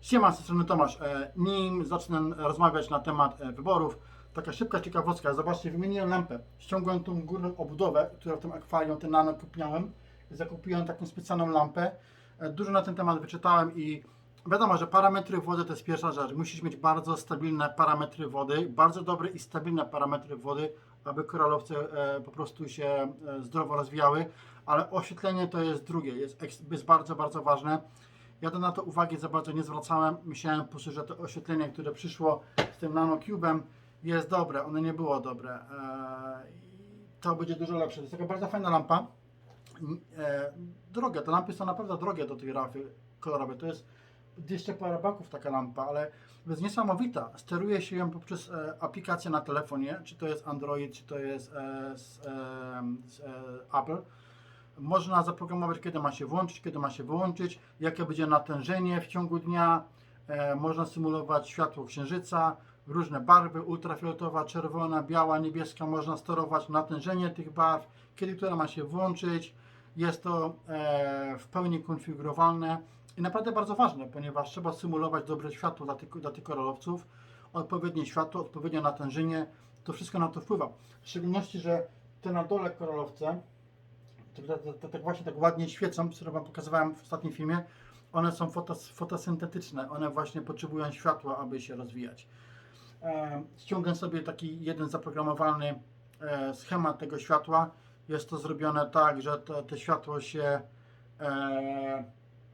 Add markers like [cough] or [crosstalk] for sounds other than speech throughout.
Siema, z strony Tomasz. E, Nim zacznę rozmawiać na temat e, wyborów, taka szybka ciekawostka. Zobaczcie, wymieniłem lampę. Ściągłem tą górną obudowę, którą w tym akwarium, ten nano kupiłem. Zakupiłem taką specjalną lampę. E, Dużo na ten temat wyczytałem i wiadomo, że parametry wody to jest pierwsza rzecz. Musisz mieć bardzo stabilne parametry wody, bardzo dobre i stabilne parametry wody, aby koralowce po prostu się zdrowo rozwijały. Ale oświetlenie to jest drugie, jest, jest bardzo, bardzo ważne. Ja to na to uwagi za bardzo nie zwracałem. Myślałem po prostu, że to oświetlenie, które przyszło z tym nanocubem jest dobre. Ono nie było dobre. I to będzie dużo lepsze. To jest taka bardzo fajna lampa. Eee, drogie. Te lampy są naprawdę drogie do tej rafy kolorowej. To jest 200 parę baków taka lampa, ale jest niesamowita. Steruje się ją poprzez e, aplikację na telefonie, czy to jest Android, czy to jest e, z, e, z, e, Apple. Można zaprogramować, kiedy ma się włączyć, kiedy ma się wyłączyć, jakie będzie natężenie w ciągu dnia. E, można symulować światło księżyca, różne barwy, ultrafioletowa, czerwona, biała, niebieska. Można sterować natężenie tych barw, kiedy która ma się włączyć. Jest to e, w pełni konfigurowalne i naprawdę bardzo ważne, ponieważ trzeba symulować dobre światło dla tych, dla tych koralowców, odpowiednie światło, odpowiednie natężenie. To wszystko na to wpływa. W szczególności, że te na dole koralowce, tak właśnie tak ładnie świecą, które Wam pokazywałem w ostatnim filmie, one są fotos, fotosyntetyczne, one właśnie potrzebują światła, aby się rozwijać. E, ściągam sobie taki jeden zaprogramowany e, schemat tego światła. Jest to zrobione tak, że to, to światło się e,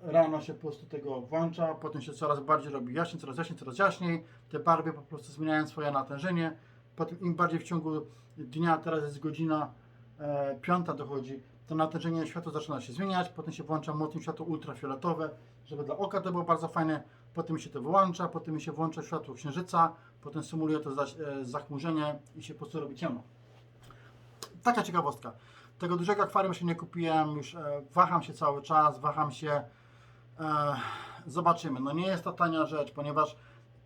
rano się po prostu tego włącza, potem się coraz bardziej robi jaśniej, coraz jaśniej, coraz jaśniej. Te barwy po prostu zmieniają swoje natężenie. Potem im bardziej w ciągu dnia, teraz jest godzina e, piąta dochodzi, to natężenie światła zaczyna się zmieniać, potem się włącza mocne światło ultrafioletowe, żeby dla oka to było bardzo fajne, potem się to wyłącza, potem się włącza światło księżyca, potem symuluje to e, zachmurzenie i się po prostu robi ciemno. Taka ciekawostka. Tego dużego akwarium się nie kupiłem, już e, waham się cały czas, waham się. E, zobaczymy. No nie jest to tania rzecz, ponieważ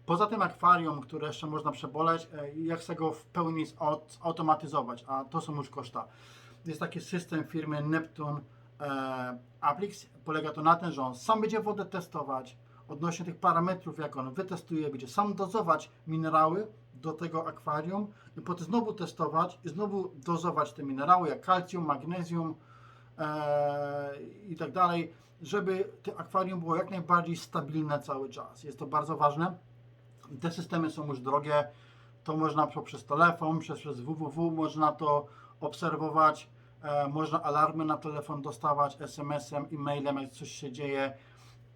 poza tym akwarium, które jeszcze można przeboleć, e, ja chcę go w pełni zaut- zautomatyzować, a to są już koszta. Jest taki system firmy Neptune e, Applix. Polega to na tym, że on sam będzie wodę testować odnośnie tych parametrów, jak on wytestuje, będzie sam dozować minerały do tego akwarium i potem znowu testować i znowu dozować te minerały, jak kalcium, magnezjum e, i tak dalej, żeby to akwarium było jak najbardziej stabilne cały czas. Jest to bardzo ważne. Te systemy są już drogie. To można poprzez telefon, przez, przez www można to obserwować. E, można alarmy na telefon dostawać SMS-em, e-mailem, jak coś się dzieje.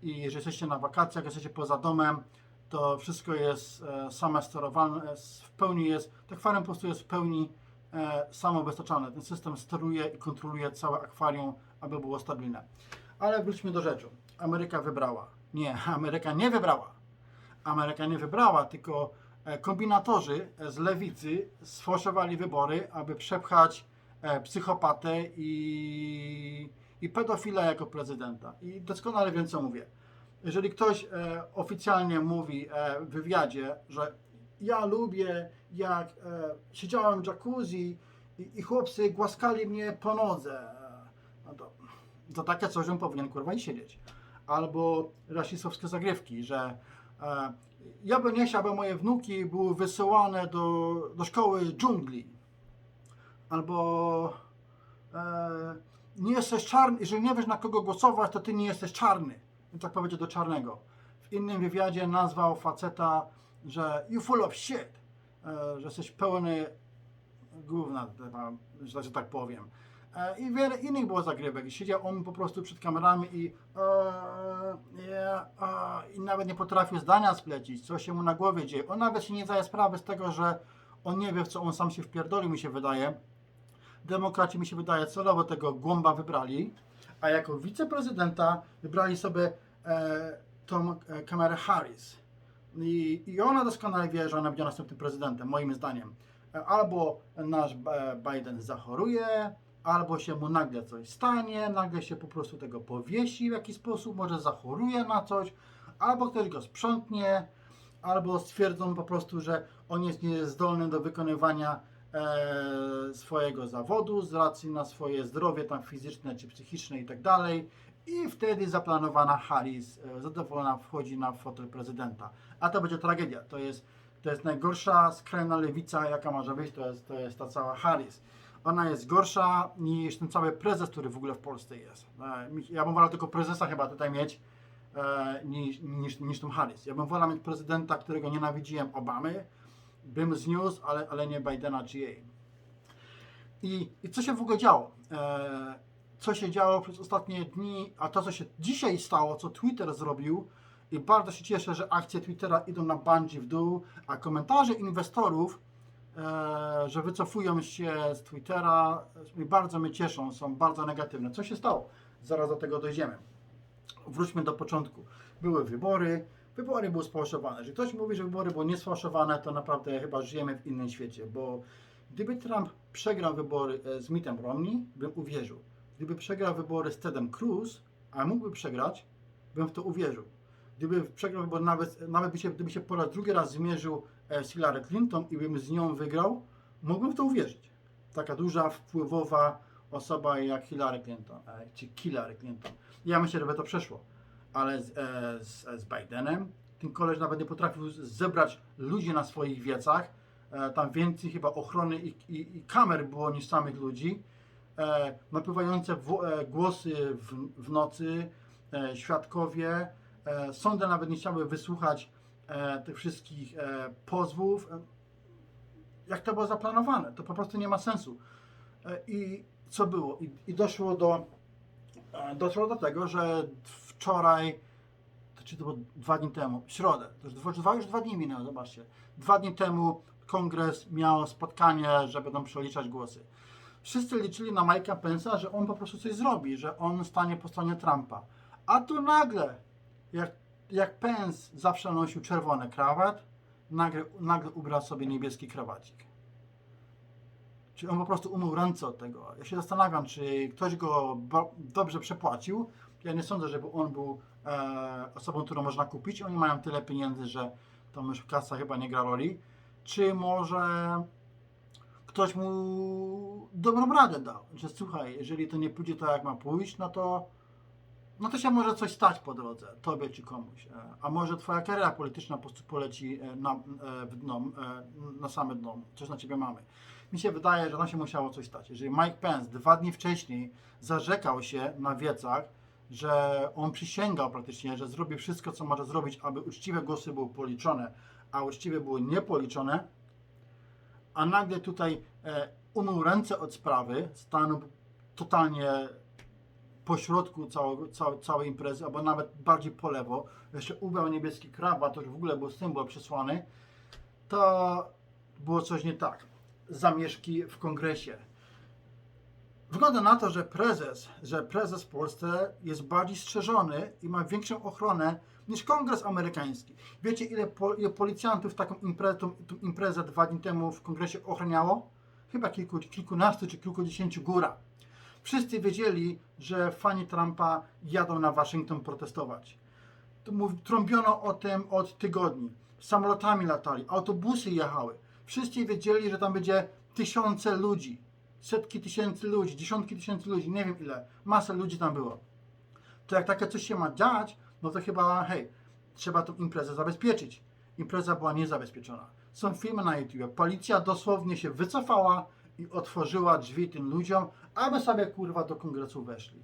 I jeżeli jesteście na wakacjach, jesteście poza domem, to wszystko jest e, same sterowalne, e, w pełni jest, to akwarium po prostu jest w pełni e, samobezpieczalne. Ten system steruje i kontroluje całe akwarium, aby było stabilne. Ale wróćmy do rzeczy. Ameryka wybrała. Nie, [laughs] Ameryka nie wybrała. Ameryka nie wybrała, tylko kombinatorzy z lewicy sfałszowali wybory, aby przepchać e, psychopatę i, i pedofila jako prezydenta. I doskonale wiem, co mówię. Jeżeli ktoś e, oficjalnie mówi e, w wywiadzie, że ja lubię, jak e, siedziałem w jacuzzi i, i chłopcy głaskali mnie po nodze, e, no to, takie coś on powinien kurwa i siedzieć. Albo rasistowskie zagrywki, że e, ja bym nie chciał, aby moje wnuki były wysyłane do, do szkoły dżungli. Albo e, nie jesteś czarny, jeżeli nie wiesz na kogo głosować, to ty nie jesteś czarny. I tak powiedział do czarnego. W innym wywiadzie nazwał faceta, że you full of shit, e, że jesteś pełny gówna, że że tak powiem. E, I wiele innych było zagrywek. Siedział on po prostu przed kamerami i, e, i nawet nie potrafił zdania splecić, co się mu na głowie dzieje. On nawet się nie zdaje sprawy z tego, że on nie wie, w co on sam się wpierdolił, mi się wydaje. Demokraci, mi się wydaje, celowo tego głąba wybrali, a jako wiceprezydenta wybrali sobie e, tą e, kamerę Harris. I, I ona doskonale wie, że ona będzie następnym prezydentem, moim zdaniem. E, Albo nasz Biden zachoruje, albo się mu nagle coś stanie, nagle się po prostu tego powiesi w jakiś sposób, może zachoruje na coś, albo ktoś go sprzątnie, albo stwierdzą po prostu, że on jest niezdolny do wykonywania e, swojego zawodu z racji na swoje zdrowie tam fizyczne czy psychiczne i tak dalej I wtedy zaplanowana Harris e, zadowolona wchodzi na fotel prezydenta. A to będzie tragedia. To jest, to jest najgorsza skrajna lewica, jaka może być. To jest, to jest ta cała Harris. Ona jest gorsza niż ten cały prezes, który w ogóle w Polsce jest. E, Ja bym wolał tylko prezesa chyba tutaj mieć e, niż, niż, niż tą Harris. Ja bym wolał mieć prezydenta, którego nienawidziłem, Obamy, bym zniósł, ale, ale nie Bidena czy jej. I, I co się w ogóle działo? E, co się działo przez ostatnie dni, a to co się dzisiaj stało, co Twitter zrobił i bardzo się cieszę, że akcje Twittera idą na bandzi w dół, a komentarze inwestorów, że wycofują się z Twittera, e, bardzo mnie cieszą, są bardzo negatywne. Co się stało? Zaraz do tego dojdziemy. Wróćmy do początku. Były wybory, wybory były sfałszowane. Jeżeli ktoś mówi, że wybory były niesfałszowane, to naprawdę chyba żyjemy w innym świecie, bo gdyby Trump przegrał wybory e, z Mittem Romney, bym uwierzył. Gdyby przegrał wybory z Tedem Cruz, a mógłby przegrać, bym w to uwierzył. Gdyby przegrał wybory, nawet, nawet by się, gdyby się po raz drugi raz zmierzył e, z Hillary Clinton i bym z nią wygrał, mógłbym w to uwierzyć. Taka duża, wpływowa osoba jak Hillary Clinton, e, czy Hillary Clinton. Ja myślę, że to przeszło. Ale z, e, z, z Bidenem, ten koleś nawet nie potrafił zebrać ludzi na swoich wiecach. Tam więcej chyba ochrony i, i, i kamer było niż samych ludzi. Napływające w, głosy w, w nocy, świadkowie. E, sądy nawet nie chciały wysłuchać e, tych wszystkich e, pozwów. Jak to było zaplanowane? To po prostu nie ma sensu. I co było? I, doszło do doszło do tego, że wczoraj, to czy to było dwa dni temu, w środę, to już dwa, już dwa dni minęły, zobaczcie. Dwa dni temu kongres miał spotkanie, że będą przeliczać głosy. Wszyscy liczyli na Mike'a Pence'a, że on po prostu coś zrobi, że on stanie po stronie Trumpa. A tu nagle, jak, jak Pence zawsze nosił czerwony krawat, nagle, nagle ubrał sobie niebieski krawacik. Czy on po prostu umył ręce od tego? Ja się zastanawiam, czy ktoś go dobrze przepłacił. Ja nie sądzę, żeby on był e, osobą, którą można kupić. Oni mają tyle pieniędzy, że to już kasa chyba nie gra roli. Czy może ktoś mu dobrą radę dał, że słuchaj, jeżeli to nie pójdzie tak, jak ma pójść, no to no to się może coś stać po drodze, tobie czy komuś. E, A może twoja kariera polityczna po prostu poleci e, na, e, w dno, na same dno. Coś na ciebie mamy. Mi się wydaje, że tam się musiało coś stać. Jeżeli Mike Pence dwa dni wcześniej zarzekał się na wiecach, że on przysięgał praktycznie, że zrobi wszystko, co może zrobić, aby uczciwe głosy były policzone, a uczciwe były niepoliczone, a nagle tutaj e, umył ręce od sprawy, stanął totalnie po środku całego, całej, całej imprezy, albo nawet bardziej po lewo, jeszcze ubrał niebieski krawat, to już w ogóle był symbol przesłany, to było coś nie tak. Zamieszki w kongresie. Wygląda na to, że prezes, że prezes w Polsce jest bardziej strzeżony i ma większą ochronę niż kongres amerykański. Wiecie, ile, po, ile policjantów taką imprezę, tą, tą imprezę dwa dni temu w kongresie ochraniało? Chyba kilku, kilkunastu czy kilkudziesięciu góra. Wszyscy wiedzieli, że fani Trumpa jadą na Waszyngton protestować. Trąbiono o tym od tygodni. Samolotami latali, autobusy jechały. Wszyscy wiedzieli, że tam będzie tysiące ludzi, setki tysięcy ludzi, dziesiątki tysięcy ludzi, nie wiem ile. Masa ludzi tam było. To jak takie coś się ma dziać, no to chyba, hej, trzeba tą imprezę zabezpieczyć. Impreza była niezabezpieczona. Są filmy na YouTube. Policja dosłownie się wycofała i otworzyła drzwi tym ludziom, aby sobie kurwa do kongresu weszli.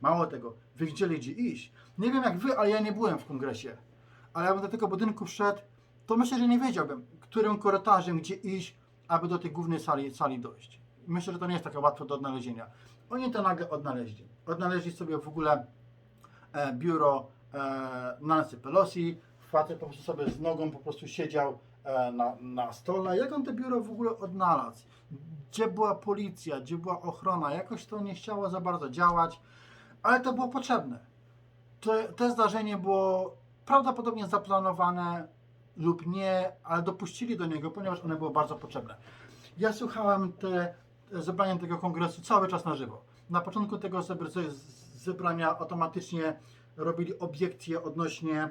Mało tego, wiedzieli gdzie iść. Nie wiem jak wy, ale ja nie byłem w kongresie. Ale jakbym do tego budynku wszedł, to myślę, że nie wiedziałbym, którym korytarzem gdzie iść, aby do tej głównej sali, sali dojść. Myślę, że to nie jest takie łatwe do odnalezienia. Oni to nagle odnaleźli. Odnaleźli sobie w ogóle e, biuro e, Nancy Pelosi. Facet po prostu sobie z nogą po prostu siedział na, na stole. Jak on to biuro w ogóle odnalazł? Gdzie była policja, gdzie była ochrona? Jakoś to nie chciało za bardzo działać, ale to było potrzebne. To zdarzenie było prawdopodobnie zaplanowane lub nie, ale dopuścili do niego, ponieważ one było bardzo potrzebne. Ja słuchałem te, te zebrania tego kongresu cały czas na żywo. Na początku tego zebrania automatycznie robili obiekcje odnośnie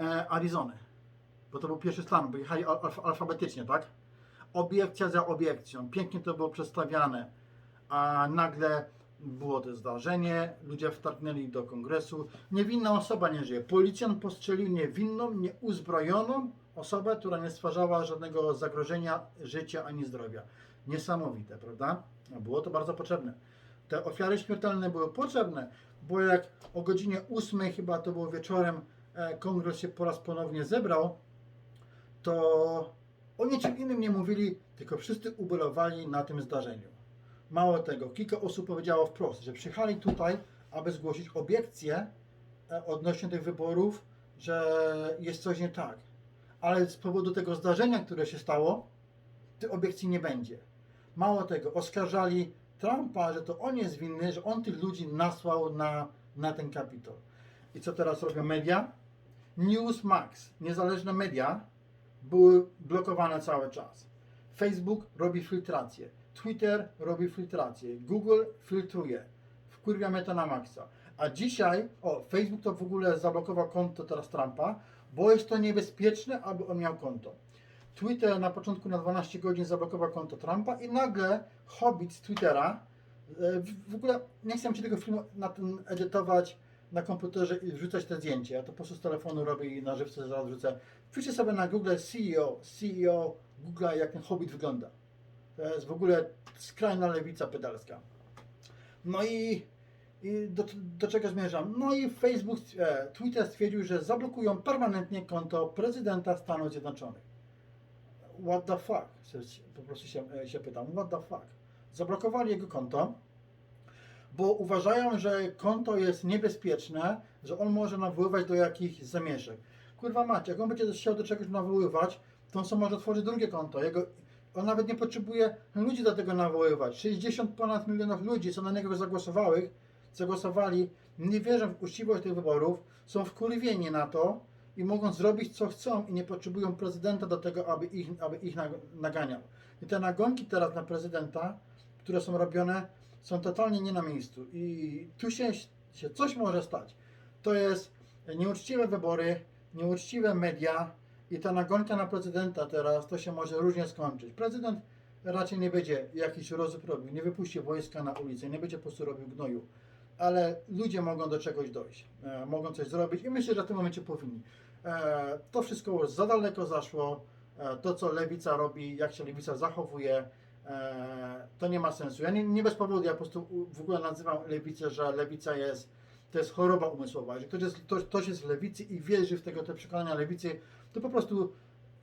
e, Arizony, bo to był pierwszy stan, bo jechali al- alf- alfabetycznie, tak? Obiekcja za obiekcją, pięknie to było przedstawiane, a nagle było to zdarzenie, ludzie wtargnęli do kongresu, niewinna osoba nie żyje. Policjant postrzelił niewinną, nieuzbrojoną osobę, która nie stwarzała żadnego zagrożenia życia ani zdrowia. Niesamowite, prawda? Było to bardzo potrzebne. Te ofiary śmiertelne były potrzebne, bo jak o godzinie 8 chyba to było wieczorem, e, kongres się po raz ponownie zebrał, to o niczym innym nie mówili, tylko wszyscy ubolewali na tym zdarzeniu. Mało tego, kilka osób powiedziało wprost, że przyjechali tutaj, aby zgłosić obiekcje odnośnie tych wyborów, że jest coś nie tak. Ale z powodu tego zdarzenia, które się stało, tych obiekcji nie będzie. Mało tego, oskarżali Trumpa, że to on jest winny, że on tych ludzi nasłał na, na ten kapitol. I co teraz robią media? Newsmax, niezależne media, były blokowane cały czas. Facebook robi filtrację, Twitter robi filtrację, Google filtruje. Wkurwia mnie to na maksa. A dzisiaj, o, Facebook to w ogóle zablokował konto teraz Trumpa, bo jest to niebezpieczne, aby on miał konto. Twitter na początku na 12 godzin zablokował konto Trumpa i nagle Hobbit z Twittera, e, w- ogóle nie chcę ci tego filmu na edytować na komputerze i wrzucać te zdjęcia. Ja to po prostu z telefonu robię i na żywce zaraz wrzucę. Wpiszcie sobie na Google CEO, CEO Google jak ten Hobbit wygląda. To jest w ogóle skrajna lewica pedalska. No i, i do, do czego zmierzam? No i Facebook, e, Twitter stwierdził, że zablokują permanentnie konto prezydenta Stanów Zjednoczonych. What the fuck? Po prostu się, e, się pytam. What the fuck? Zablokowali jego konto, bo uważają, że konto jest niebezpieczne, że on może nawoływać do jakichś zamieszek. Kurwa macie, jak on będzie chciał do czegoś nawoływać, to on sobie może otworzyć drugie konto. Jego, on nawet nie potrzebuje ludzi do tego nawoływać. 60 ponad milionów ludzi, co na niego zagłosowały, zagłosowali, nie wierzą w uczciwość tych wyborów, są wkurwieni na to i mogą zrobić co chcą i nie potrzebują prezydenta do tego, aby ich, aby ich nag- naganiał. I te nagonki teraz na prezydenta, które są robione, są totalnie nie na miejscu. I tu się, się coś może stać. To jest nieuczciwe wybory, nieuczciwe media i ta nagonka na prezydenta teraz, to się może różnie skończyć. Prezydent raczej nie będzie jakiś rozruch robił, nie wypuści wojska na ulicę, nie będzie po prostu robił gnoju. Ale ludzie mogą do czegoś dojść, e, mogą coś zrobić i myślę, że w tym momencie powinni. E, to wszystko już za daleko zaszło. E, to, co lewica robi, jak się lewica zachowuje, to nie ma sensu. Ja nie, nie bez powodu, ja po prostu w ogóle nazywam lewicę, że lewica jest, to jest choroba umysłowa. Jeżeli ktoś jest, ktoś, ktoś jest lewicy i wierzy w tego, te przekonania lewicy, to po prostu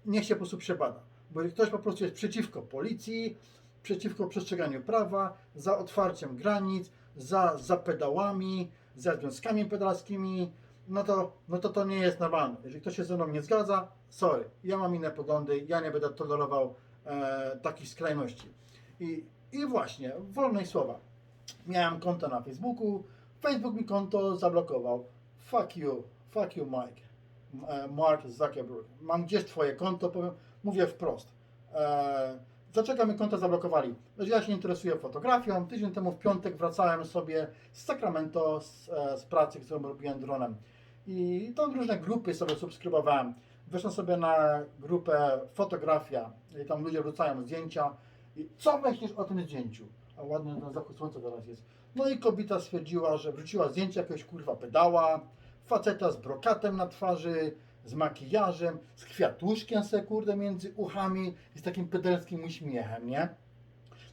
niech się po prostu przebada. Bo ktoś po prostu jest przeciwko policji, przeciwko przestrzeganiu prawa, za otwarciem granic, za, za pedałami, za związkami pedalskimi, no to, no to to nie jest normalne. Jeżeli ktoś się ze mną nie zgadza, sorry, ja mam inne poglądy, ja nie będę tolerował e, takich skrajności. I, I właśnie, wolność słowa. Miałem konto na Facebooku, Facebook mi konto zablokował. Fuck you, fuck you Mike, e, Mark Zuckerberg. Mam gdzieś twoje konto, powiem, mówię wprost. E, dlaczego mi konto zablokowali? Ja się interesuję fotografią. Tydzień temu w piątek wracałem sobie z Sacramento z, e, z pracy, którą robiłem dronem. I tam różne grupy sobie subskrybowałem. Weszłem sobie na grupę fotografia i tam ludzie wrzucają zdjęcia. I co myślisz o tym zdjęciu? A ładny ten zachód słońca teraz jest. No i kobieta stwierdziła, że wrzuciła zdjęcie jakiegoś kurwa pedała, faceta z brokatem na twarzy, z makijażem, z kwiatuszkiem se kurde między uchami i z takim pedelskim uśmiechem, nie?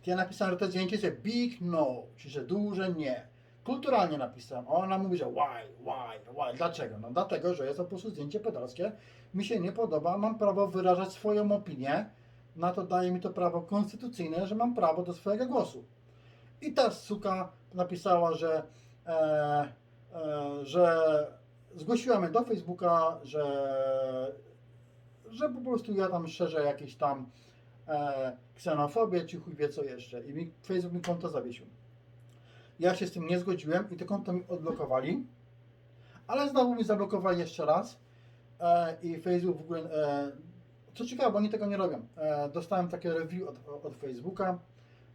To ja napisałem, że to zdjęcie jest big no, czyli że duże nie. Kulturalnie napisałem, a ona mówi, że why, why, why, dlaczego? No dlatego, że jest to po prostu zdjęcie pedalskie, mi się nie podoba, mam prawo wyrażać swoją opinię, na to daje mi to prawo konstytucyjne, że mam prawo do swojego głosu. I ta suka napisała, że, e, e, że zgłosiła mnie do Facebooka, że, że po prostu ja tam szerzę jakieś tam e, ksenofobię, czy chuj wie co jeszcze. I mi, Facebook mi konto zawiesił. Ja się z tym nie zgodziłem i to konto mi odblokowali, ale znowu mi zablokowali jeszcze raz e, i Facebook w ogóle, e, co ciekawe, bo oni tego nie robią. E, dostałem takie review od, od Facebooka,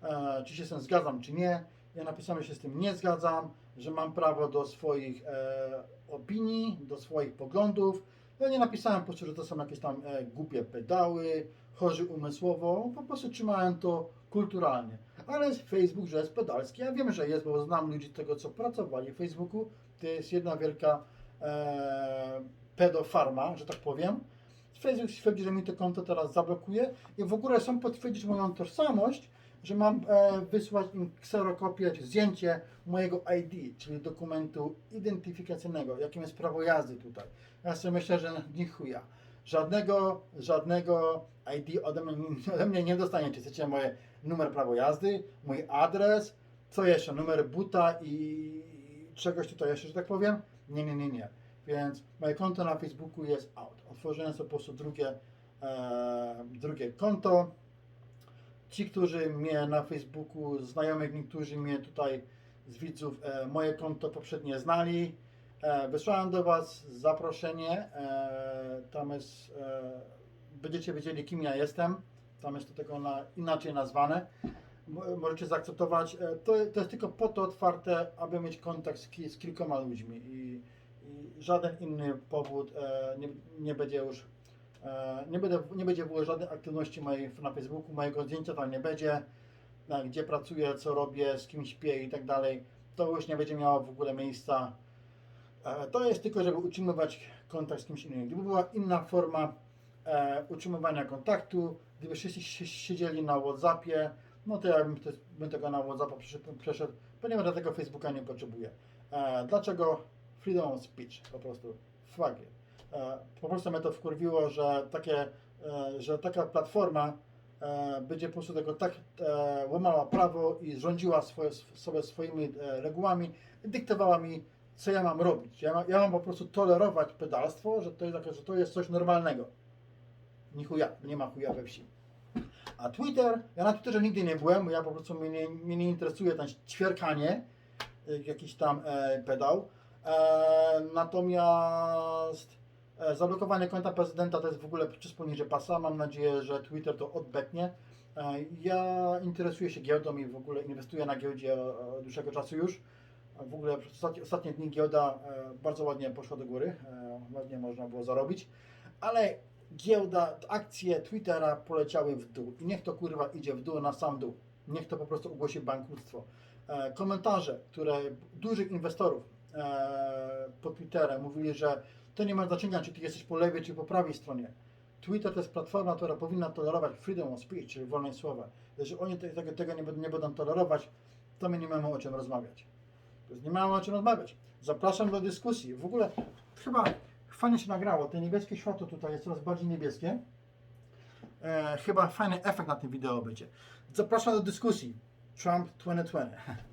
e, czy się z tym zgadzam, czy nie. Ja napisałem, że się z tym nie zgadzam, że mam prawo do swoich e, opinii, do swoich poglądów. Ja nie napisałem po prostu, że to są jakieś tam e, głupie pedały, chorzy umysłowo, po prostu trzymałem to kulturalnie. Ale Facebook, że jest pedalski. Ja wiem, że jest, bo znam ludzi tego, co pracowali w Facebooku. To jest jedna wielka e, pedofarma, że tak powiem. Facebook stwierdzi, że mi to konto teraz zablokuje i w ogóle są potwierdzić moją tożsamość, że mam e, wysłać im kserokopię zdjęcie mojego ID, czyli dokumentu identyfikacyjnego, jakim jest prawo jazdy tutaj. Ja sobie myślę, że nie chuja. Żadnego, żadnego ID ode mnie, ode mnie nie dostaniecie. Chcecie moje numer prawo jazdy, mój adres, co jeszcze, numer buta i czegoś tutaj jeszcze, że tak powiem? Nie, nie, nie, nie. Więc moje konto na Facebooku jest out. Otworzyłem sobie po prostu drugie, e, drugie konto. Ci, którzy mnie na Facebooku, znajomych niektórzy mnie tutaj z widzów, e, moje konto poprzednie znali. E, wysłałem do Was zaproszenie. E, tam jest, e, będziecie wiedzieli, kim ja jestem. Tam jest to tego na, inaczej nazwane. Mo- Możecie zaakceptować. E, to, to jest tylko po to otwarte, aby mieć kontakt z, z kilkoma ludźmi i, i żaden inny powód e, nie, nie będzie już. E, nie, będę, nie będzie było żadnej aktywności mojej na Facebooku, mojego zdjęcia tam nie będzie, gdzie pracuję, co robię, z kim śpię i tak dalej. To już nie będzie miało w ogóle miejsca. To jest tylko, żeby utrzymywać kontakt z kimś innym. Gdyby była inna forma utrzymywania kontaktu, gdyby wszyscy si- siedzieli na Whatsappie, no to ja bym, te, bym tego na Whatsappa przeszedł, ponieważ ja tego Facebooka nie potrzebuję. E, dlaczego? Freedom of speech, po prostu. Fuck. E, po prostu mnie to wkurwiło, że, takie, e, że taka platforma e, będzie po prostu tego tak e, łamała prawo i rządziła swoje, sobie swoimi e, regułami dyktowała mi, co ja mam robić. Ja, ma, ja mam po prostu tolerować pedalstwo, że to, jest, że to jest coś normalnego. Ni chuja, nie ma chuja we wsi. A Twitter, ja na Twitterze nigdy nie byłem, bo ja po prostu mnie nie, mnie nie interesuje tam ćwierkanie, jakiś tam e, pedał. E, natomiast e, zablokowanie konta prezydenta to jest w ogóle czysto poniżej pasa. Mam nadzieję, że Twitter to odbetnie. E, ja interesuję się giełdą i w ogóle inwestuję na giełdzie od dłuższego czasu już. W ogóle ostatnie, ostatnie dni giełda e, bardzo ładnie poszła do góry, e, ładnie można było zarobić, ale giełda, akcje Twittera poleciały w dół i niech to kurwa idzie w dół na sam dół. Niech to po prostu ogłosi bankructwo. E, komentarze, które dużych inwestorów e, pod Twitterem mówili, że to nie ma znaczenia, czy ty jesteś po lewej, czy po prawej stronie. Twitter to jest platforma, która powinna tolerować freedom of speech, czyli wolność słowa. Jeżeli oni te- tego, tego nie, nie będą tolerować, to my nie mamy o czym rozmawiać. Nie mamy o czym rozmawiać. Zapraszam do dyskusji. W ogóle chyba fajnie się nagrało. Te niebieskie światło tutaj jest coraz bardziej niebieskie. E, chyba fajny efekt na tym wideo będzie. Zapraszam do dyskusji. Trump 2020. [laughs]